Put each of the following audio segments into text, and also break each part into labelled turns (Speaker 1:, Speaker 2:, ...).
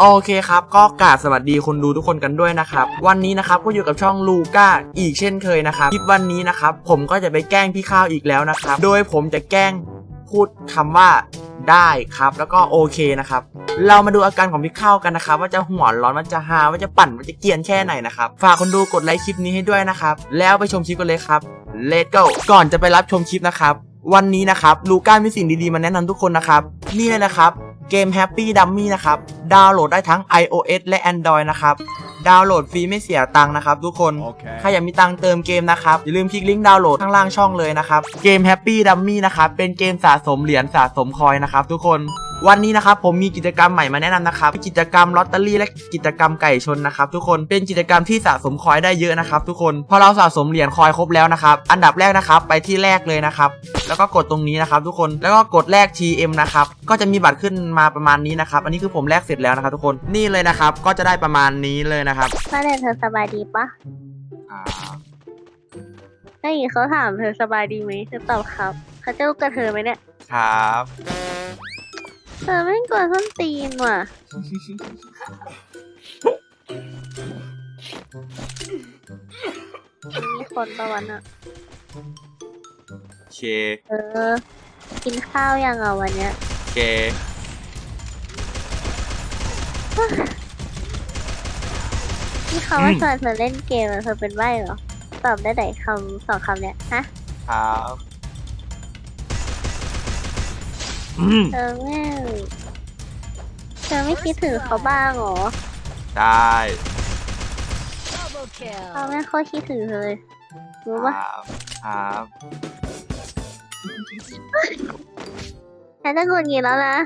Speaker 1: โอเคครับ ก็กราบสวัสดีคนดูทุกคนกันด้วยนะครับ วันนี้นะครับก็อยู่กับช่องลูก้าอีกเช่นเคยนะครับคลิปวันนี้นะครับ ผมก็จะไปแกล้งพี่ข้าวอีกแล้วนะครับ โดยผมจะแกล้งพูดคำว่าได้ครับ แล้วก็โอเคนะครับ เรามาดูอาการของพี่ข้าวกันนะครับ ว่าจะหัวร้อนว่าจะฮาว่าจะปั่นว่าจะเกียนแค่ไหนนะครับ ฝากคนดูกดไลค์คลิปนี้ให้ด้วยนะครับ แล้วไปชมคลิปกันเลยครับ Let's go ก่อนจะไปรับชมคลิปนะครับ วันนี้นะครับลูก้ามีสิ่งดีๆมาแนะนำทุกคนนะครับ นี่เลยนะครับ เกม Happy Dummy นะครับ ดาวน์โหลดได้ทั้ง iOS และ Android นะครับ ดาวน์โหลดฟรีไม่เสียตังค์นะครับทุกคน
Speaker 2: โอเค
Speaker 1: ใครอยากมีตังค์เติมเกมนะครับ อย่าลืมคลิกลิงก์ดาวน์โหลดข้างล่างช่องเลยนะครับ เกม Happy Dummy นะครับ เป็นเกมสะสมเหรียญสะสมคอยนะครับทุกคน วันนี้นะครับผมมีกิจกรรมใหม่มาแนะนำนะครับ กิจกรรมลอตเตอรี่และกิจกรรมไก่ชนนะครับทุกคน เป็นกิจกรรมที่สะสมคอยได้เยอะนะครับทุกคน พอเราสะสมเหรียญคอยครบแล้วนะครับ อันดับแรกนะครับ ไปที่แรกเลยนะครับ แล้วก็กดตรงนี้นะครับทุกคนแล้วก็กดแลก TM นะครับก็จะมีบัตรขึ้นมาประมาณนี้นะครับอันนี้คือผมแลกเสร็จแล้วนะครับทุกคนนี่เลยนะครับก็จะได้ประมาณนี้เลยนะครับ
Speaker 3: ป้าแนนเธอสบายดีปะ
Speaker 1: อ่า
Speaker 3: ได้ยินเขาถามเธอสบายดีไหมเธอตอบครับเขาจะลูกกับเธอไหมเนี่ย
Speaker 1: ครับ
Speaker 3: เธอไม่กลัวส้นตีนว่ะมีคนประวันอะ
Speaker 1: โอ เค
Speaker 3: เออ กินข้าวยังอะวันเนี้ย
Speaker 1: โอเค
Speaker 3: ที่เขาว่าชวนเธอเล่นเกมอะเธอเป็นใบ้เหรอ ตอบได้ไหนคำสองคำเนี้ยฮะ
Speaker 1: ครับอืม
Speaker 3: เธอไม่เธอไม่คิดถึงเขาบ้างเหรอ
Speaker 1: ได้
Speaker 3: เขาไม่ค่อยคิดถึงเธอเลยรู้
Speaker 1: ค
Speaker 3: ปะ
Speaker 1: รับ ครับ
Speaker 3: ฉันจะหงุดหงิดแล้วนะ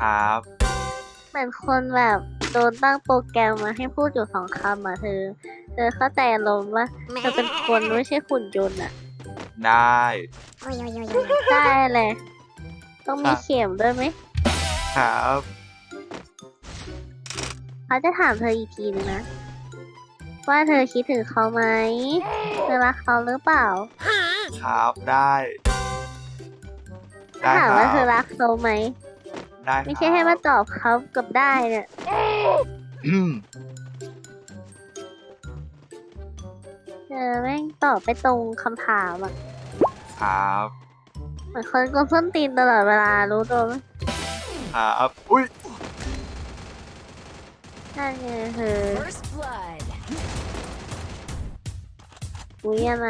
Speaker 1: ครับ
Speaker 3: เหมือนคนแบบโดนตั้งโปรแกรมมาให้พูดอยู่สองคำอะเธอ เธอเข้าใจอารมณ์ว่าเธอเป็นคนไม่ใช่หุ่นยนต์อะ
Speaker 1: ได้
Speaker 3: ได้เลย ต้องมี
Speaker 1: ครับ
Speaker 3: เข็มด้วยไหม
Speaker 1: ครับ
Speaker 3: เขาจะถามเธออีกทีนึงนะ ว่าเธอคิดถึงเขาไหมเธอรักเขาหรือเปล่า
Speaker 1: ครับได้ได้
Speaker 3: ถาม
Speaker 1: ค
Speaker 3: ว่า
Speaker 1: รับ
Speaker 3: เธอรักเขาไหม
Speaker 1: ได้
Speaker 3: ไม่ใช่ให้มาตอบเขากับได้เนี่ย
Speaker 1: อืม
Speaker 3: เธอแม่งตอบไปตรงคำถามอะ
Speaker 1: ครับ
Speaker 3: เหมือนคนก็ส้นตีนตลอดเวลารู้ตัวไหม
Speaker 1: ครับอุ้ย
Speaker 3: นั่นไงเธอ
Speaker 4: First blood.
Speaker 3: อุ้ยอะไร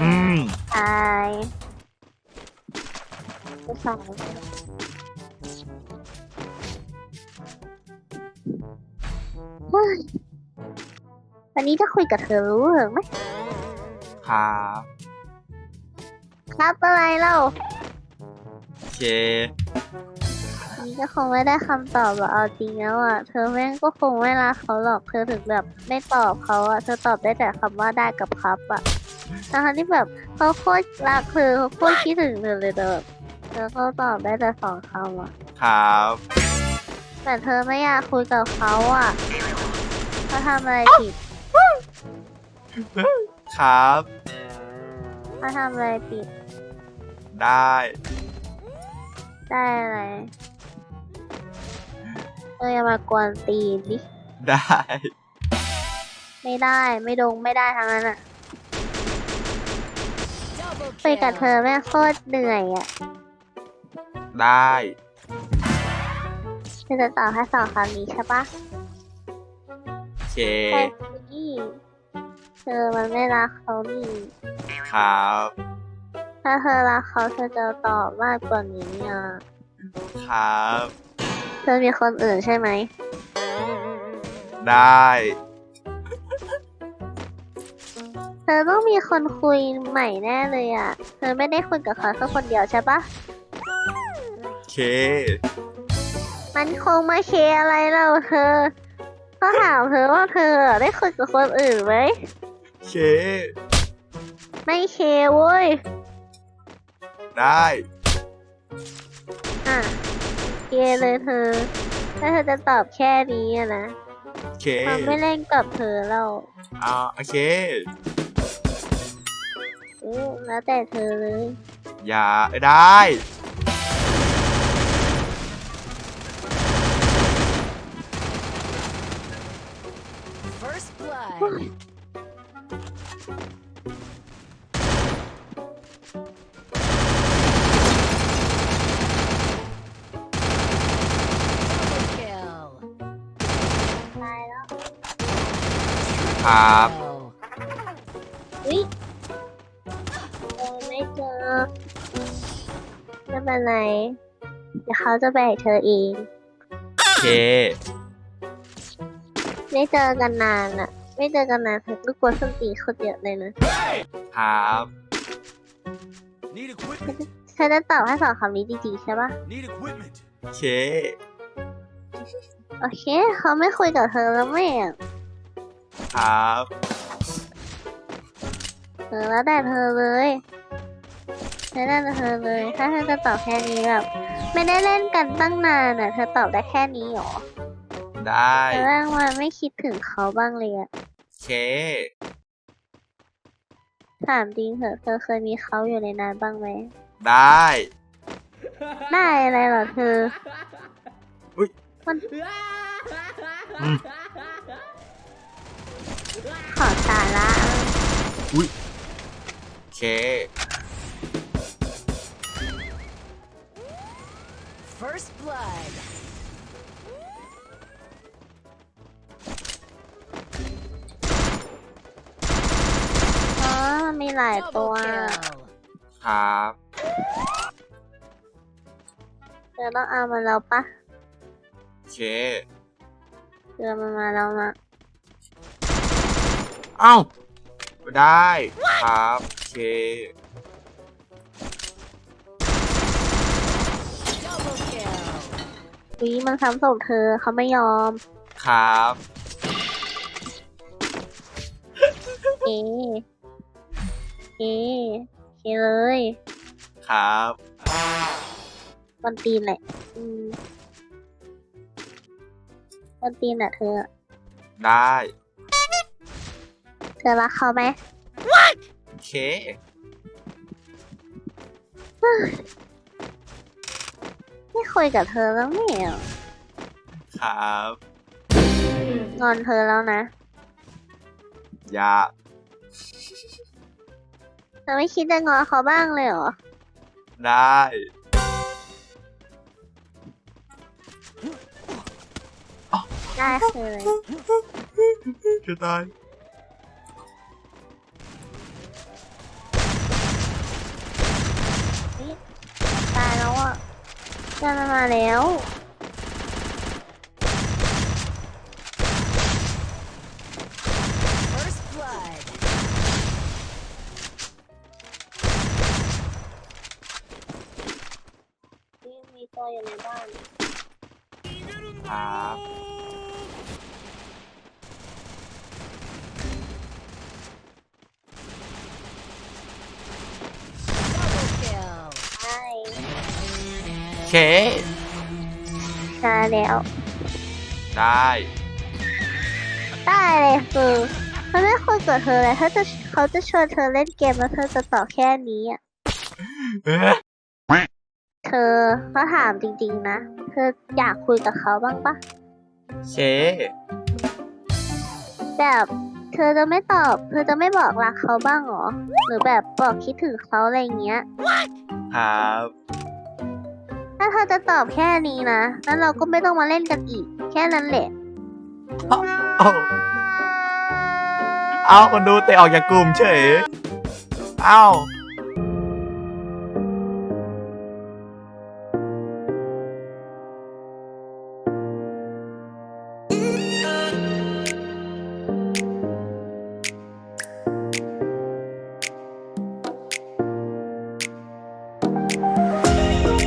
Speaker 1: อืม
Speaker 3: ตายไปสองเฮ้ยวันนี้จะคุยกับเธอรู้เหรอไหม
Speaker 1: ครับ
Speaker 3: ครับอะไรเล่า
Speaker 1: โอเค
Speaker 3: อันนี้ก็คงไม่ได้คำตอบหรอกเอาจริงแล้วอะ เธอแม่งก็คงไม่รักเขาหรอก เธอถึงแบบไม่ตอบเขาอะ เธอตอบได้แต่คำว่าได้กับครับอะทั้งที่แบบเขาโคตรรักเธอเขาโคตรคิดถึงเธอเลยแต่แบบเธอก็ตอบได้แต่สองคำอะ
Speaker 1: ครับ
Speaker 3: แต่เธอไม่อยากคุยกับเขาอะเขาทำอะไรผิด
Speaker 1: ครับ
Speaker 3: เขาทำอะไรผิด
Speaker 1: ได้
Speaker 3: ได้อะไร เธออย่ามากวนตีนดิ
Speaker 1: ได้
Speaker 3: ไม่ได้ไม่ดงไม่ได้ทั้งนั้นอะ
Speaker 4: Double
Speaker 3: คุยกับ
Speaker 4: kill.
Speaker 3: เธอแม่งโคตรเหนื่อยอะ
Speaker 1: ได้
Speaker 3: เธอจะตอบแค่สองคำนี้ใช่ปะ
Speaker 1: โอเค
Speaker 3: ใช่สิเธอมันไม่รักเขานี่
Speaker 1: ครับ
Speaker 3: ถ้าเธอรักเขาเธอจะตอบมากกว่านี้อะ
Speaker 1: ครับ
Speaker 3: เธอมีคนอื่นใช่ไหม
Speaker 1: ได้
Speaker 3: เธอต้องมีคนคุยใหม่แน่เลยอะ เธอไม่ได้คุยกับเขาแค่คนเดียวใช่ปะ
Speaker 1: โอเค
Speaker 3: มันคงมาเคอะไรเราเธอ ก็ถามเธอว่าเธอได้คุยกับคนอื่นไหม
Speaker 1: โอเค
Speaker 3: ไม่เคเว้ย
Speaker 1: ได้
Speaker 3: อะ เคเลยเธอ ถ้าเธอจะตอบแค่นี้อะนะ
Speaker 1: โอเค
Speaker 3: มันไม่เล่นกับเธอแล้ว
Speaker 1: อ่าโอเค
Speaker 3: อืมแล้วแต่เธอเลย
Speaker 1: อย่าได้
Speaker 2: First blood.
Speaker 1: ครับ
Speaker 2: Kill.
Speaker 3: วิเออไม่เจอไม่เป็นไร เดี๋ยวเขาจะแบกเธอเอง
Speaker 1: โอเค
Speaker 3: ไม่เจอกันนานอะไม่เจอกันนานเธอก็กลัวส้นตีนโคตรเยอะเลยนะครับ
Speaker 4: Need equipment.
Speaker 3: เธอจะตอบให้สองคำนี้จริงๆใช่ปะ
Speaker 4: Need equipment.
Speaker 1: โอเค
Speaker 3: โอเค เขาไม่คุยกับเธอแล้วไม่อะ
Speaker 1: ครับ
Speaker 3: เออแล้วแต่เธอเลยแล้วแต่เธอเลย ถ้าเธอจะตอบแค่นี้แบบไม่ได้เล่นกันตั้งนานอะเธอตอบได้แค่นี้หรอ
Speaker 1: ได้
Speaker 3: เธอแรกมาไม่คิดถึงเขาบ้างเลยอะ
Speaker 1: โอเค
Speaker 3: ถามจริงเถอะเธอเคยมีเขาอยู่ในนั้นบ้างไหม
Speaker 1: ได้
Speaker 3: ได้อะไรเหรอเธอ
Speaker 1: อุ๊ย
Speaker 3: มัน
Speaker 1: อืม
Speaker 3: ขอสาระ
Speaker 1: โอเค
Speaker 2: First blood.
Speaker 3: อ๋อมันมีหลายตัว
Speaker 2: Double kill.
Speaker 1: ครับ
Speaker 3: เธอต้องเอามันแล้วปะ
Speaker 1: โอเค
Speaker 3: เธอมันมาแล้วนะ
Speaker 1: เอ้าได้ครับโอเค
Speaker 2: Double kill.
Speaker 3: วิมันซ้ำศพเธอเขาไม่ยอม
Speaker 1: ครับ
Speaker 3: เอเอเคเลย
Speaker 1: ครับ
Speaker 3: วันตีนแหละ อืมวันตีนแหละเธอ
Speaker 1: ได้
Speaker 3: เธอรักเขาไหม
Speaker 1: โอเค
Speaker 3: ไม่คุยกับเธอแล้วไม่เหรอ
Speaker 1: ครับ
Speaker 3: งอนเธอแล้วนะ
Speaker 1: อย่า
Speaker 3: เธอไม่คิดจะงอเขาบ้างเลยเหรอ
Speaker 1: ได้
Speaker 3: ได้เคย
Speaker 1: จะตาย
Speaker 3: ตาย แล้วอะเพื่อนมันมาแล้ว
Speaker 2: First blood.
Speaker 3: นี่มีตัวอยู่ในบ้าน
Speaker 1: ครับ
Speaker 2: Double kill.
Speaker 3: ใช่
Speaker 1: โอ เค
Speaker 3: ใช่แล้ว
Speaker 1: ได้
Speaker 3: ได้เลยคือเขาไม่คุยกับเธอเลยถ้าจะเขาจะชวนเธอเล่นเกมแล้วเธอจะตอบแค่นี้อะ
Speaker 1: เอ๊ะ
Speaker 3: เธอเขาถามจริงๆนะ เธออยากคุยกับเขาบ้างปะ
Speaker 1: โอเค
Speaker 3: แบบเธอจะไม่ตอบ เธอจะไม่บอกรักเขาบ้างเหรอ หรือแบบบอกคิดถึงเขาอะไรเงี้ย
Speaker 1: ครับ
Speaker 3: ถ้า เธอจะตอบแค่นี้นะนั้นเราก็ไม่ต้องมาเล่นกันอีก แค่นั้นแหละ
Speaker 1: เอาเอาคนดูเตะออกจากกลุ่มเฉย เอ้า